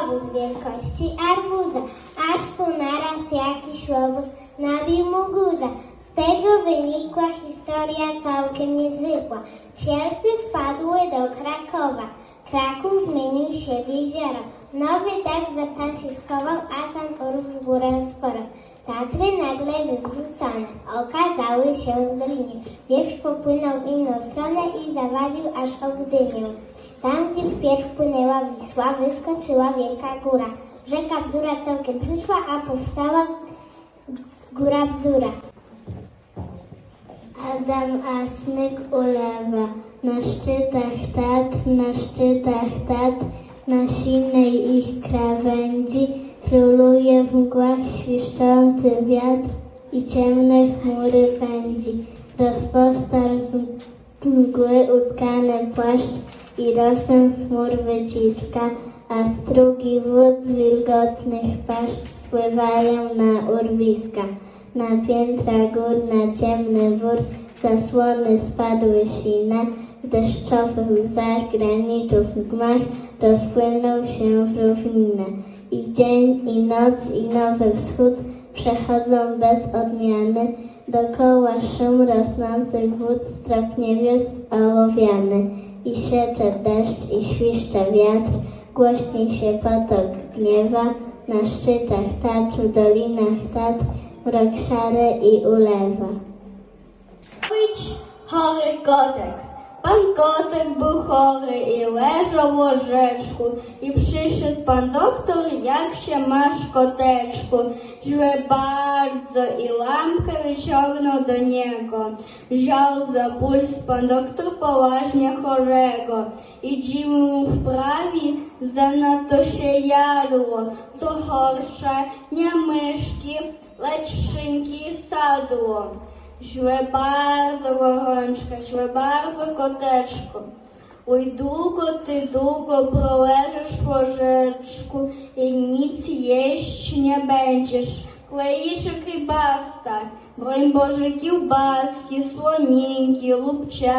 łobuz wielkości arbuza, aż tu naraz jakiś łobuz nabił mu guza. Z tego wynikła historia całkiem niezwykła. Sielcy wpadły do Krakowa. Kraków zmienił się w jezioro. Nowy targ za sam się schował, a sam w górę sporo. Tatry nagle wywrócone, okazały się w dolinie. Wieprz popłynął w inną stronę i zawadził aż o Gdynię. Tam, gdzie wpierw płynęła Wisła, wyskoczyła wielka góra. Rzeka Bzura całkiem przyszła, a powstała góra Bzura. Adam Asnyk ulewa na szczytach Tatr, na szczytach Tatr, na sinej ich krawędzi króluje w mgłach świszczący wiatr i ciemne chmury pędzi. Rozpostarł z mgły utkany płaszcz i rosę z chmur wyciska, a strugi wód z wilgotnych paszcz spływają na urwiska. Na piętra gór, na ciemny wór, zasłony spadły sine, w deszczowych łzach granitów mgmach rozpłynął się w równinę. I dzień, i noc, i nowy wschód przechodzą bez odmiany, dokoła szum rosnących wód stropnie wiózł ołowiany. I siecze deszcz, i świszcze wiatr, głośniej się potok gniewa, na szczytach w dolinach Tatr, mrok szary i ulewa. Być chory kotek. Pan kotek był chory i leżał w łożeczku. I przyszedł pan doktor, jak się masz koteczku? Źle bardzo i lampkę wyciągnął do niego. Wziął za puls pan doktor poważnie chorego. I dziwy mu wprawi, zanadto się jadło. To gorsze, nie myszki, lecz szynki i sadło. Шли барно горончка, шли барно котечко. Ой, дуко ти, дуко, пролежиш пожечку, і ніц єщ не бенчиш. Клеїшок і баста, бронь божиків баски, слонінки, лупча.